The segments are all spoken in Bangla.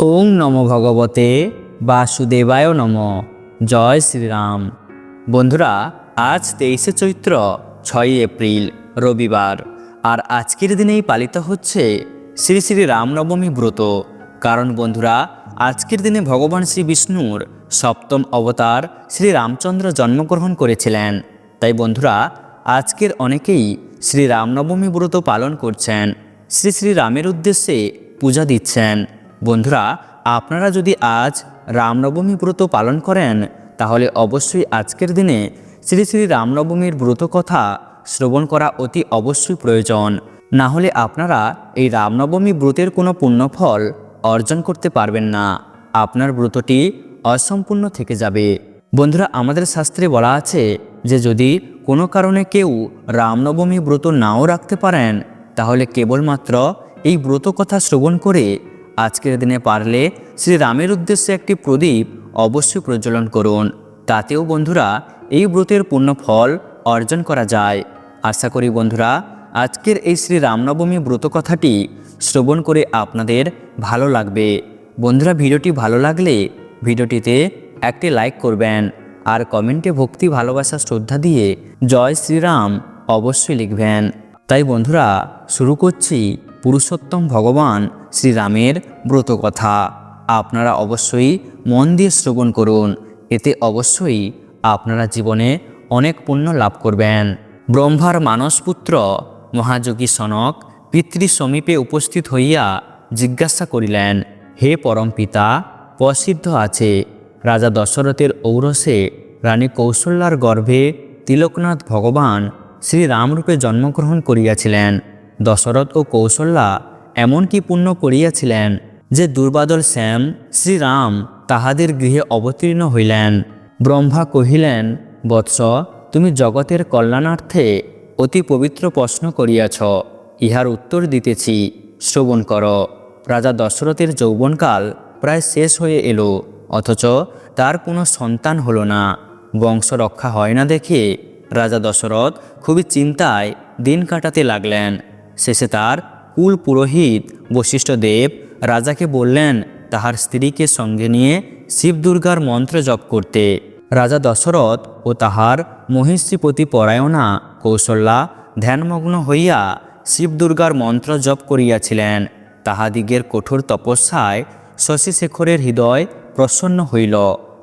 ওং নম ভগবতে বাসুদেবায় নম। জয় শ্রীরাম। বন্ধুরা, আজ তেইশে চৈত্র, ছয়ই এপ্রিল, রবিবার। আর আজকের দিনেই পালিত হচ্ছে শ্রী শ্রী রামনবমী ব্রত। কারণ বন্ধুরা, আজকের দিনে ভগবান শ্রী বিষ্ণুর সপ্তম অবতার শ্রী রামচন্দ্র জন্মগ্রহণ করেছিলেন। তাই বন্ধুরা, আজকের অনেকেই শ্রী রামনবমী ব্রত পালন করছেন। শ্রী শ্রী রামের উদ্দেশ্যে পূজা দিচ্ছেন। বন্ধুরা, আপনারা যদি আজ রামনবমী ব্রত পালন করেন, তাহলে অবশ্যই আজকের দিনে শ্রী শ্রী রামনবমীর ব্রত কথা শ্রবণ করা অতি অবশ্যই প্রয়োজন। না হলে আপনারা এই রামনবমী ব্রতের কোনো পুণ্যফল অর্জন করতে পারবেন না। আপনার ব্রতটি অসম্পূর্ণ থেকে যাবে। বন্ধুরা, আমাদের শাস্ত্রে বলা আছে যে যদি কোনো কারণে কেউ রামনবমী ব্রত নাও রাখতে পারেন, তাহলে কেবলমাত্র এই ব্রত কথা শ্রবণ করে আজকের দিনে পারলে শ্রী রামের উদ্দেশ্যে একটি প্রদীপ অবশ্যই প্রজ্বলন করুন। তাতেও বন্ধুরা, এই ব্রতের পূর্ণ ফল অর্জন করা যায়। আশা করি বন্ধুরা, আজকের এই শ্রী রামনবমী ব্রত কথাটি শ্রবণ করে আপনাদের ভালো লাগবে। বন্ধুরা, ভিডিওটি ভালো লাগলে ভিডিওটিতে একটি লাইক করবেন আর কমেন্টে ভক্তি, ভালোবাসা, শ্রদ্ধা দিয়ে জয় শ্রীরাম অবশ্যই লিখবেন। তাই বন্ধুরা, শুরু করছি পুরুষোত্তম ভগবান শ্রীরামের ব্রত কথা আপনারা অবশ্যই মন দিয়ে শ্রবণ করুন। এতে অবশ্যই আপনারা জীবনে অনেক পুণ্য লাভ করবেন। ব্রহ্মার মানসপুত্র মহাযোগী সনক পিতৃ সমীপে উপস্থিত হইয়া জিজ্ঞাসা করিলেন, হে পরম পিতা, প্রসিদ্ধ আছে। রাজা দশরথের ঔরসে রানী কৌশল্যার গর্ভে তিলকনাথ ভগবান শ্রী রামরূপে জন্মগ্রহণ করিয়াছিলেন। দশরথ ও কৌশল্যা এমন কি করিয়াছিলেন যে দুর্বাদল শ্যাম, শ্রীরাম তাহাদের গৃহে অবতীর্ণ হইলেন। ব্রহ্মা কহিলেন, বৎস, তুমি জগতের কল্যাণার্থে অতি পবিত্র প্রশ্ন করিয়াছ। ইহার উত্তর দিতেছি, শ্রবণ কর। রাজা দশরথের যৌবনকাল প্রায় শেষ হয়ে এলো, অথচ তার কোনো সন্তান হলো না। বংশ রক্ষা হয় না দেখে রাজা দশরথ খুবই চিন্তায় দিন কাটাতে লাগলেন। শেষে তার কুল পুরোহিত বশিষ্ঠ দেব রাজাকে বললেন, তাহার স্ত্রীকে সঙ্গে নিয়ে শিব দুর্গার মন্ত্র জপ করতে। রাজা দশরথ ও তাহার মহিষীপতি পরায়ণা কৌশল্যা ধ্যানমগ্ন হইয়া শিব দুর্গার মন্ত্র জপ করিয়াছিলেন। তাহাদিগের কঠোর তপস্যায় শশীশেখরের হৃদয় প্রসন্ন হইল।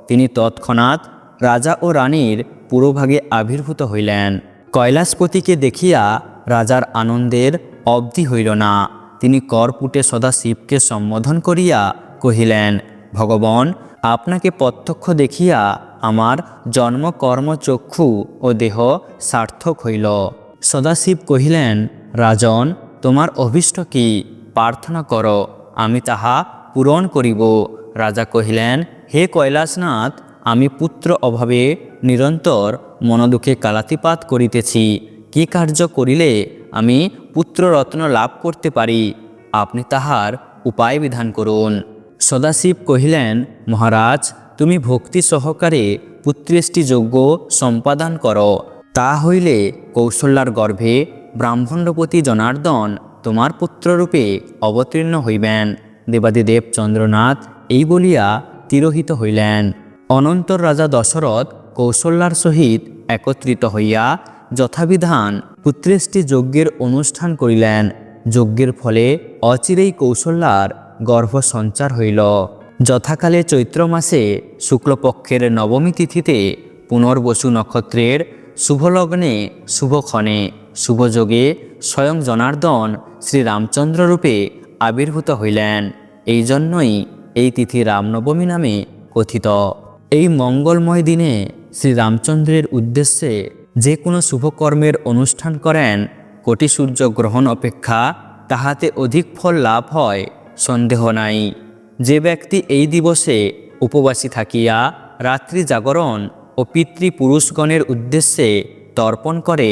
তিনি তৎক্ষণাৎ রাজা ও রানীর পুরোভাগে আবির্ভূত হইলেন। কৈলাসপতিকে দেখিয়া রাজার আনন্দের অবধি হইল না। তিনি করপুটে সদা শিবকে সম্বোধন করিয়া কহিলেন, ভগবান, আপনাকে প্রত্যক্ষ দেখিয়া আমার জন্ম কর্ম চক্ষু ও দেহ সার্থক হইল। সদাশিব কহিলেন, রাজন, তোমার অভীষ্ট কি? প্রার্থনা করো, আমি তাহা পূরণ করিব। রাজা কহিলেন, হে কৈলাসনাথ, আমি পুত্র অভাবে নিরন্তর মনদুঃখে কালাতিপাত করিতেছি। কি কার্য করিলে আমি পুত্ররত্ন লাভ করতে পারি, আপনি তাহার উপায় বিধান করুন। সদাশিব কহিলেন, মহারাজ, তুমি ভক্তি সহকারে পুত্রেষ্টি যজ্ঞ সম্পাদন কর। তা হইলে কৌশল্যার গর্ভে ব্রাহ্মণ্ডপতি জনার্দন তোমার পুত্ররূপে অবতীর্ণ হইবেন। দেবাদিদেব চন্দ্রনাথ এই বলিয়া তিরোহিত হইলেন। অনন্তর রাজা দশরথ কৌশল্যার সহিত একত্রিত হইয়া যথাবিধান পুত্রেষ্টি যজ্ঞের অনুষ্ঠান করিলেন। যজ্ঞের ফলে অচিরেই কৌশল্যার গর্ভ সঞ্চার হইল। যথাকালে চৈত্র মাসে শুক্লপক্ষের নবমী তিথিতে পুনর্বসু নক্ষত্রের শুভলগ্নে, শুভক্ষণে, শুভযোগে স্বয়ং জনার্দন শ্রীরামচন্দ্র রূপে আবির্ভূত হইলেন। এই জন্যই এই তিথি রামনবমী নামে কথিত। এই মঙ্গলময় দিনে শ্রীরামচন্দ্রের উদ্দেশ্যে যে কোনো শুভকর্মের অনুষ্ঠান করেন, কোটি সূর্য গ্রহণ অপেক্ষা তাহাতে অধিক ফল লাভ হয়, সন্দেহ নাই। যে ব্যক্তি এই দিবসে উপবাসী থাকিয়া রাত্রি জাগরণ ও পিতৃপুরুষগণের উদ্দেশ্যে তর্পণ করে,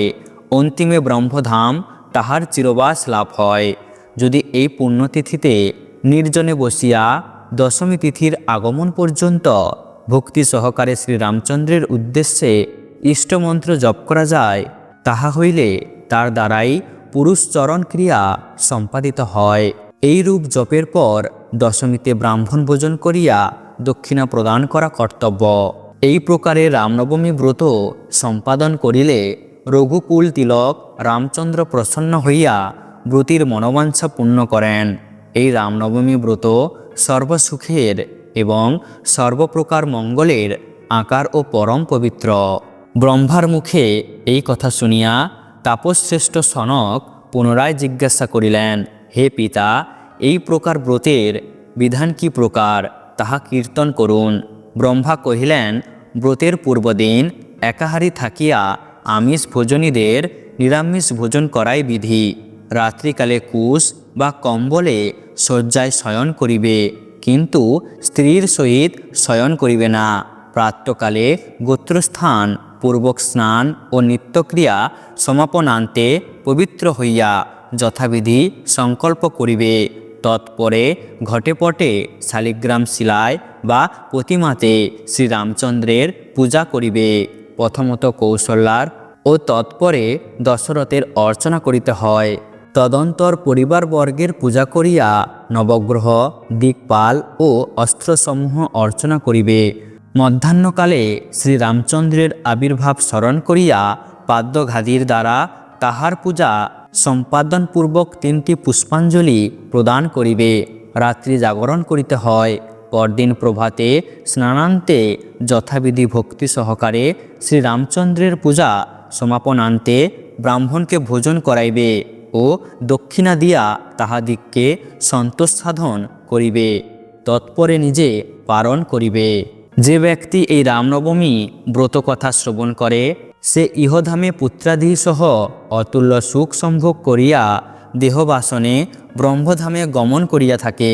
অন্তিমে ব্রহ্মধাম তাহার চিরবাস লাভ হয়। যদি এই পুণ্যতিথিতে নির্জনে বসিয়া দশমী তিথির আগমন পর্যন্ত ভক্তি সহকারে শ্রীরামচন্দ্রের উদ্দেশ্যে ইষ্টমন্ত্র জপ করা যায়, তাহা হইলে তার দ্বারাই পুরুষ চরণ ক্রিয়া সম্পাদিত হয়। এই রূপ জপের পর দশমীতে ব্রাহ্মণ ভোজন করিয়া দক্ষিণা প্রদান করা কর্তব্য। এই প্রকারে রামনবমী ব্রত সম্পাদন করিলে রঘুকুল তিলক রামচন্দ্র প্রসন্ন হইয়া ব্রতির মনোবাঞ্ছা পূর্ণ করেন। এই রামনবমী ব্রত সর্বসুখের এবং সর্বপ্রকার মঙ্গলের আকার ও পরম পবিত্র। ব্রহ্মার মুখে এই কথা শুনিয়া তাপশ্রেষ্ঠ সনক পুনরায় জিজ্ঞাসা করিলেন, হে পিতা, এই প্রকার ব্রতের বিধান কি প্রকার? তাহা কীর্তন করুন। ব্রহ্মা কহিলেন, ব্রতের পূর্বদিন একাহারি থাকিয়া আমিষ ভোজনীদের নিরামিষ ভোজন করাই বিধি। রাত্রিকালে কুশ বা কম্বলে শয্যায় শয়ন করিবে, কিন্তু স্ত্রীর সহিত শয়ন করিবে না। প্রাতকালে গোত্রস্থান পূর্বক স্নান ও নিত্যক্রিয়া সমাপনান্তে পবিত্র হইয়া যথাবিধি সংকল্প করিবে। তৎপরে ঘটে পটে শালিগ্রাম শিলায় বা প্রতিমাতে শ্রীরামচন্দ্রের পূজা করিবে। প্রথমত কৌশল্যার ও তৎপরে দশরথের অর্চনা করিতে হয়। তদন্তর পরিবারবর্গের পূজা করিয়া নবগ্রহ, দিকপাল ও অস্ত্রসমূহ অর্চনা করিবে। মধ্যাহ্নকালে শ্রীরামচন্দ্রের আবির্ভাব স্মরণ করিয়া পাদ্যঘাদির দ্বারা তাহার পূজা সম্পাদনপূর্বক তিনটি পুষ্পাঞ্জলি প্রদান করিবে। রাত্রি জাগরণ করিতে হয়। পরদিন প্রভাতে স্নানান্তে যথাবিধি ভক্তি সহকারে শ্রীরামচন্দ্রের পূজা সমাপনান্তে ব্রাহ্মণকে ভোজন করাইবে ও দক্ষিণা দিয়া তাহাদিগকে সন্তোষ সাধন করিবে। তৎপরে নিজে পালন করিবে। যে ব্যক্তি এই রামনবমী ব্রত কথা শ্রবণ করে, সে ইহধামে পুত্রাদি সহ অতুল্য সুখ সম্ভোগ করিয়া দেহবাসনে ব্রহ্মধামে গমন করিয়া থাকে।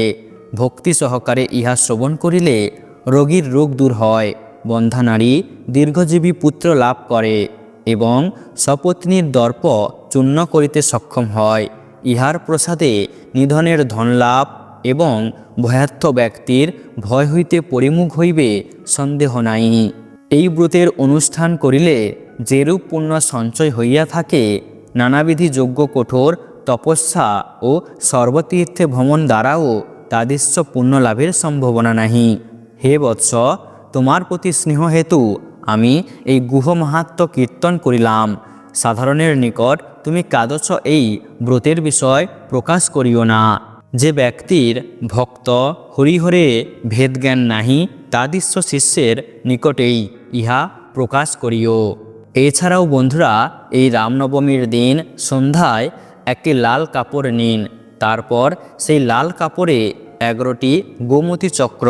ভক্তি সহকারে ইহা শ্রবণ করিলে রোগীর রোগ দূর হয় বন্ধা নারী দীর্ঘজীবী পুত্র লাভ করে এবং সপত্নীর দর্প চূর্ণ করিতে সক্ষম হয়। ইহার প্রসাদে নিধনের ধনলাভ এবং ভয়ার্থ ব্যক্তির ভয় হইতে পরিমুখ হইবে, সন্দেহ নাই। এই ব্রতের অনুষ্ঠান করিলে যেরূপ পুণ্য সঞ্চয় হইয়া থাকে, নানাবিধি যোগ্য কঠোর, তপস্যা ও সর্বতীর্থে ভ্রমণ দ্বারাও তাদৃশ্য পুণ্য লাভের সম্ভাবনা নাহি। হে বৎস, তোমার প্রতি স্নেহ হেতু আমি এই গুহ মাহাত্ম কীর্তন করিলাম। সাধারণের নিকট তুমি কাদচ এই ব্রতের বিষয় প্রকাশ করিও না। যে ব্যক্তির ভক্ত হরিহরে ভেদজ্ঞান নাহি তাদৃশ্য শিষ্যের নিকটেই ইহা প্রকাশ করিও। এছাড়াও বন্ধুরা, এই রামনবমীর দিন সন্ধ্যায় একটি লাল কাপড় নিন। তারপর সেই লাল কাপড়ে এগারোটি গোমতী চক্র,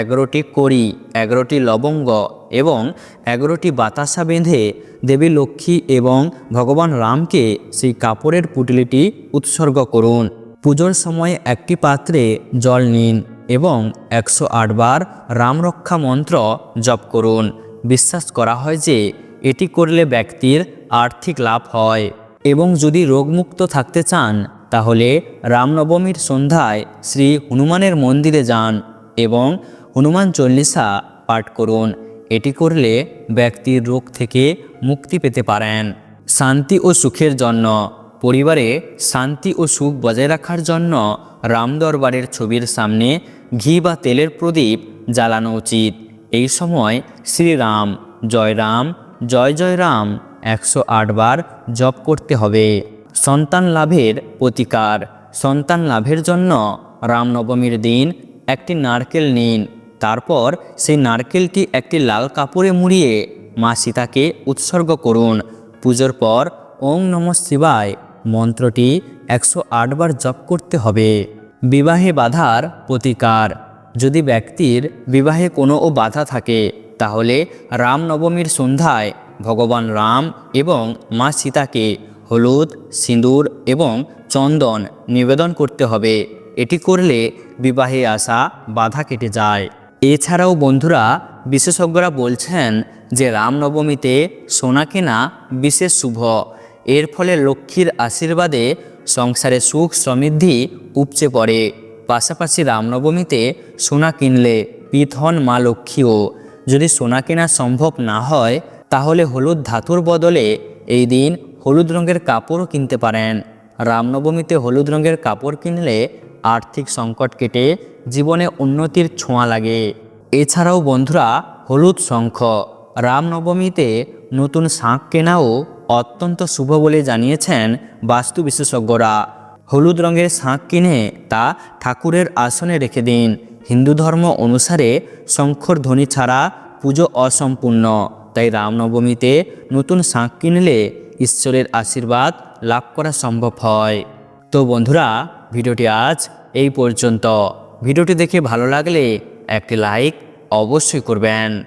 এগারোটি কড়ি, এগারোটি লবঙ্গ এবং এগারোটি বাতাসা বেঁধে দেবী লক্ষ্মী এবং ভগবান রামকে সেই কাপড়ের পুটলিটি উৎসর্গ করুন। পুজোর সময় একটি পাত্রে জল নিন এবং একশো আটবার রামরক্ষা মন্ত্র জপ করুন। বিশ্বাস করা হয় যে এটি করলে ব্যক্তির আর্থিক লাভ হয়। এবং যদি রোগমুক্ত থাকতে চান, তাহলে রামনবমীর সন্ধ্যায় শ্রী হনুমানের মন্দিরে যান এবং হনুমান চল্লিশা পাঠ করুন। এটি করলে ব্যক্তির রোগ থেকে মুক্তি পেতে পারেন। শান্তি ও সুখের জন্য। পরিবারে শান্তি ও সুখ বজায় রাখার জন্য রাম দরবারের ছবির সামনে ঘি বা তেলের প্রদীপ জ্বালানো উচিত। এই সময় শ্রীরাম, জয় রাম, জয় জয় রাম একশো বার জপ করতে হবে। সন্তান লাভের প্রতিকার। সন্তান লাভের জন্য রামনবমীর দিন একটি নারকেল নিন। তারপর সেই নারকেলটি একটি লাল কাপড়ে মুড়িয়ে মা সীতাকে উৎসর্গ করুন। পুজোর পর ওং নম শিবায় মন্ত্রটি একশো বার জপ করতে হবে। বিবাহে বাধার প্রতিকার। যদি ব্যক্তির বিবাহে কোনো ও বাধা থাকে, তাহলে রামনবমীর সন্ধ্যায় ভগবান রাম এবং মা সীতাকে হলুদ, সিঁদুর এবং চন্দন নিবেদন করতে হবে। এটি করলে বিবাহে আসা বাধা কেটে যায়। এছাড়াও বন্ধুরা, বিশেষজ্ঞরা বলছেন যে রামনবমীতে সোনা কেনা বিশেষ শুভ। এর ফলে লক্ষ্মীর আশীর্বাদে সংসারে সুখ সমৃদ্ধি উপচে পড়ে। পাশাপাশি রামনবমীতে সোনা কিনলে পিত হন মা লক্ষ্মীও। যদি সোনা কেনা সম্ভব না হয়, তাহলে হলুদ ধাতুর বদলে এই দিন হলুদ রঙের কাপড়ও কিনতে পারেন। রামনবমীতে হলুদ রঙের কাপড় কিনলে আর্থিক সংকট কেটে জীবনে উন্নতির ছোঁয়া লাগে। এছাড়াও বন্ধুরা, হলুদ শঙ্খ। রামনবমীতে নতুন শাঁখ কেনাও অত্যন্ত শুভ বলে জানিয়েছেন বাস্তু বিশেষজ্ঞরা। হলুদ রঙের শাঁখ কিনে তা ঠাকুরের আসনে রেখে দিন। হিন্দু ধর্ম অনুসারে শঙ্খর ধ্বনি ছাড়া পুজো অসম্পূর্ণ। তাই রামনবমীতে নতুন শাঁখ কিনলে ঈশ্বরের আশীর্বাদ লাভ করা সম্ভব হয়। তো বন্ধুরা, ভিডিওটি আজ এই পর্যন্ত। ভিডিওটি দেখে ভালো লাগলে একটি লাইক অবশ্যই করবেন।